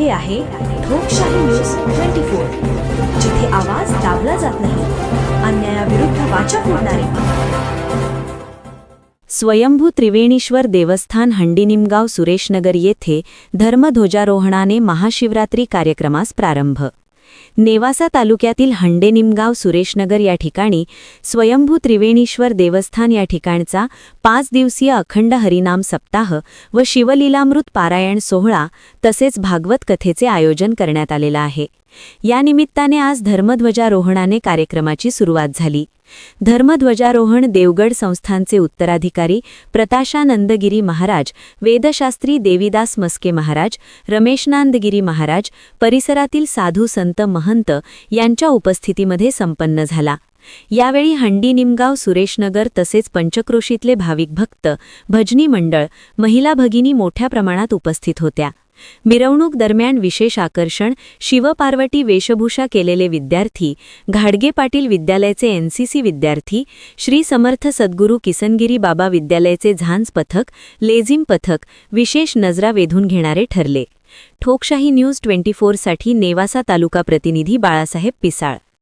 हे आहे लोकशाही न्यूज ट्वेंटी फोर जिथे आवाज दाबला जात नाही अन्यायाविरुद्ध वाचा फोडणारे. स्वयंभू त्रिवेणीश्वर देवस्थान हंडीनिमगाव सुरेशनगर येथे धर्मध्वजारोहणाने महाशिवरात्री कार्यक्रमास प्रारंभ. नेवासा तालुक्यातील हंडेनिमगाव सुरेशनगर या ठिकाणी स्वयंभू त्रिवेणीश्वर देवस्थान या ठिकाणचा पाच दिवसीय अखंड हरिनाम सप्ताह व शिवलीलामृत पारायण सोहळा तसेच भागवत कथेचे आयोजन करण्यात आलेलं आहे. या निमित्ताने आज धर्मध्वजारोहणाने कार्यक्रमाची सुरुवात झाली. धर्मध्वजारोहण देवगड संस्थानचे उत्तराधिकारी प्रताशानंदगिरी महाराज वेदशास्त्री देवीदास मस्के महाराज रमेशनांदगिरी महाराज परिसरातील साधू संत महंत यांच्या उपस्थितीमध्ये संपन्न झाला. यावेळी हंडी निमगाव सुरेशनगर तसेच पंचक्रोशीतले भाविक भक्त भजनी मंडळ महिला भगिनी मोठ्या प्रमाणात उपस्थित होत्या. मिरवणूक दरम्यान विशेष आकर्षण शिवपार्वती वेशभूषा केलेले विद्यार्थी घाडगे पाटील विद्यालयाचे एनसीसी विद्यार्थी श्री समर्थ सद्गुरू किसनगिरी बाबा विद्यालयाचे झांज पथक लेझिम पथक विशेष नजरा वेधून घेणारे ठरले. ठोकशाही न्यूज ट्वेंटी फोरसाठी नेवासा तालुका प्रतिनिधी बाळासाहेब पिसाळ